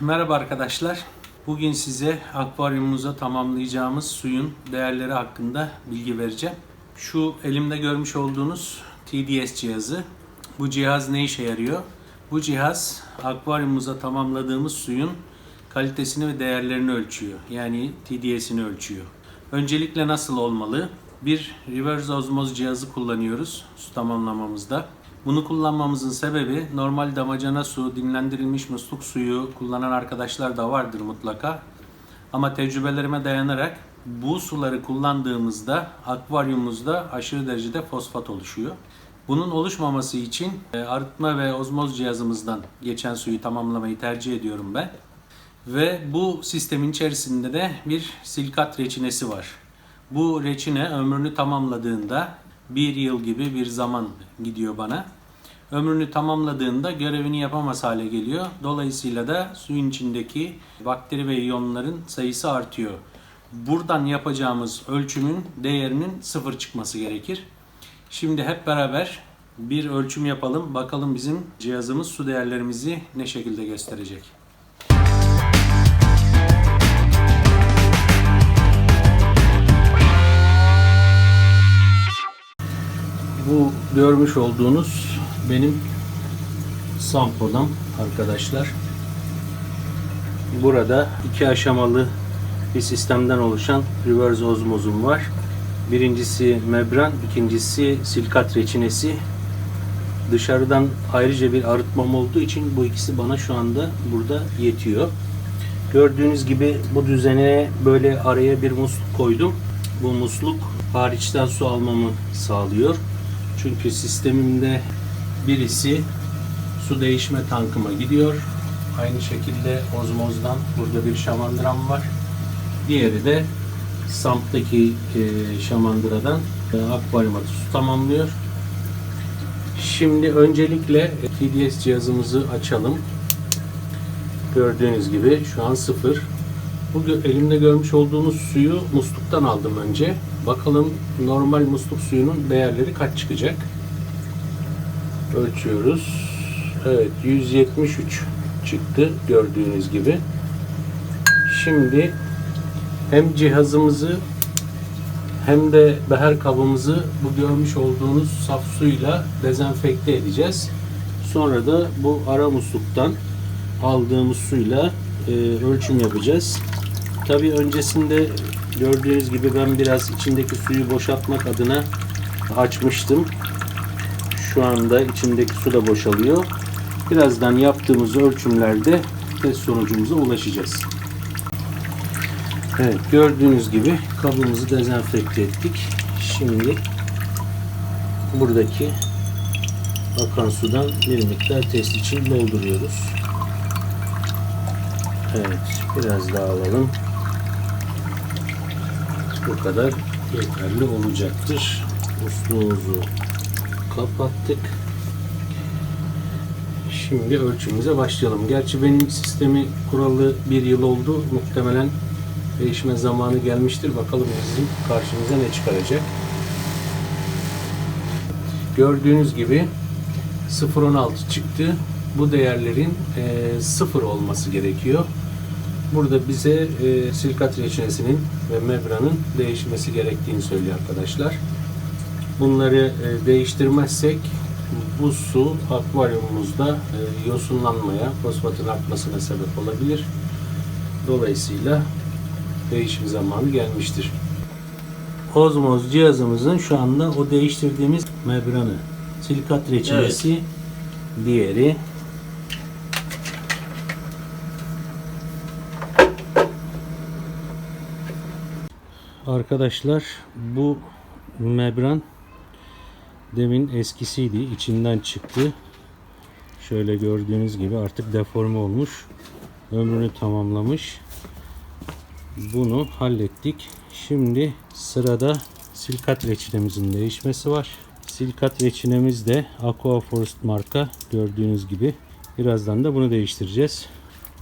Merhaba arkadaşlar. Bugün size akvaryumumuza tamamlayacağımız suyun değerleri hakkında bilgi vereceğim. Şu elimde görmüş olduğunuz TDS cihazı. Bu cihaz ne işe yarıyor? Bu cihaz akvaryumumuza tamamladığımız suyun kalitesini ve değerlerini ölçüyor. Yani TDS'ini ölçüyor. Öncelikle nasıl olmalı? Bir reverse osmoz cihazı kullanıyoruz su tamamlamamızda. Bunu kullanmamızın sebebi normal damacana su, dinlendirilmiş musluk suyu kullanan arkadaşlar da vardır mutlaka. Ama tecrübelerime dayanarak bu suları kullandığımızda akvaryumumuzda aşırı derecede fosfat oluşuyor. Bunun oluşmaması için e, arıtma ve ozmoz cihazımızdan geçen suyu tamamlamayı tercih ediyorum ben. Ve bu sistemin içerisinde de bir silikat reçinesi var. Bu reçine ömrünü tamamladığında bir yıl gibi bir zaman gidiyor bana. Ömrünü tamamladığında görevini yapamaz hale geliyor. Dolayısıyla da suyun içindeki bakteri ve iyonların sayısı artıyor. Buradan yapacağımız ölçümün değerinin sıfır çıkması gerekir. Şimdi hep beraber bir ölçüm yapalım. Bakalım bizim cihazımız su değerlerimizi ne şekilde gösterecek. Bu görmüş olduğunuz benim sampodam arkadaşlar. Burada iki aşamalı bir sistemden oluşan reverse ozmozum var. Birincisi membran, ikincisi silikat reçinesi. Dışarıdan ayrıca bir arıtmam olduğu için bu ikisi bana şu anda burada yetiyor. Gördüğünüz gibi bu düzene böyle araya bir musluk koydum. Bu musluk hariçten su almamı sağlıyor. Çünkü sistemimde birisi su değişme tankıma gidiyor. Aynı şekilde ozmozdan burada bir şamandıram var. Diğeri de Samp'taki e, şamandıradan e, akvaryuma su tamamlıyor. Şimdi öncelikle e, TDS cihazımızı açalım. Gördüğünüz gibi şu an sıfır. Bu elimde görmüş olduğunuz suyu musluktan aldım önce. Bakalım normal musluk suyunun değerleri kaç çıkacak. Ölçüyoruz. Evet 173 çıktı gördüğünüz gibi. Şimdi hem cihazımızı hem de beher kabımızı bu görmüş olduğunuz saf suyla dezenfekte edeceğiz. Sonra da bu ara musluktan aldığımız suyla e, ölçüm yapacağız. Tabii öncesinde gördüğünüz gibi ben biraz içindeki suyu boşaltmak adına açmıştım. Şu anda içindeki su da boşalıyor. Birazdan yaptığımız ölçümlerde test sonucumuza ulaşacağız. Evet gördüğünüz gibi kabımızı dezenfekte ettik. Şimdi buradaki akan sudan bir miktar test için dolduruyoruz. Evet biraz daha alalım. Bu kadar yeterli olacaktır. Musluğumuzu kapattık. Şimdi ölçümümüze başlayalım. Gerçi benim sistemi kuralı bir yıl oldu. Muhtemelen değişme zamanı gelmiştir. Bakalım bizim karşımıza ne çıkaracak. Gördüğünüz gibi 0.16 çıktı. Bu değerlerin e, 0 olması gerekiyor. Burada bize e, silikat reçinesinin ve membranın değişmesi gerektiğini söylüyor arkadaşlar. Bunları e, değiştirmezsek bu su akvaryumumuzda e, yosunlanmaya, fosfatın artmasına sebep olabilir. Dolayısıyla değişim zamanı gelmiştir. Ozmoz cihazımızın şu anda o değiştirdiğimiz membranı, silikat reçinesi, diğeri Arkadaşlar bu membran demin eskisiydi. içinden çıktı. Şöyle gördüğünüz gibi artık deforme olmuş. Ömrünü tamamlamış. Bunu hallettik. Şimdi sırada silikat reçinemizin değişmesi var. Silikat reçinemiz de Aqua Forest marka gördüğünüz gibi. Birazdan da bunu değiştireceğiz.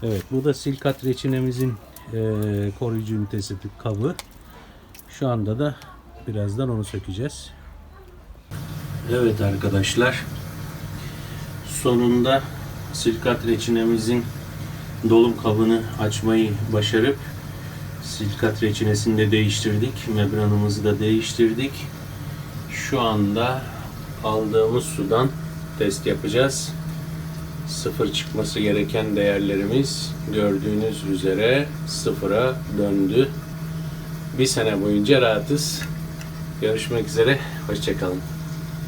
Evet bu da silikat reçinemizin eee, koruyucu ünitesi kabı. Şu anda da birazdan onu sökeceğiz. Evet arkadaşlar. Sonunda silikat reçinemizin dolum kabını açmayı başarıp silikat reçinesini de değiştirdik. Membranımızı da değiştirdik. Şu anda aldığımız sudan test yapacağız. Sıfır çıkması gereken değerlerimiz gördüğünüz üzere sıfıra döndü. Bir sene boyunca rahatız. Görüşmek üzere. Hoşçakalın.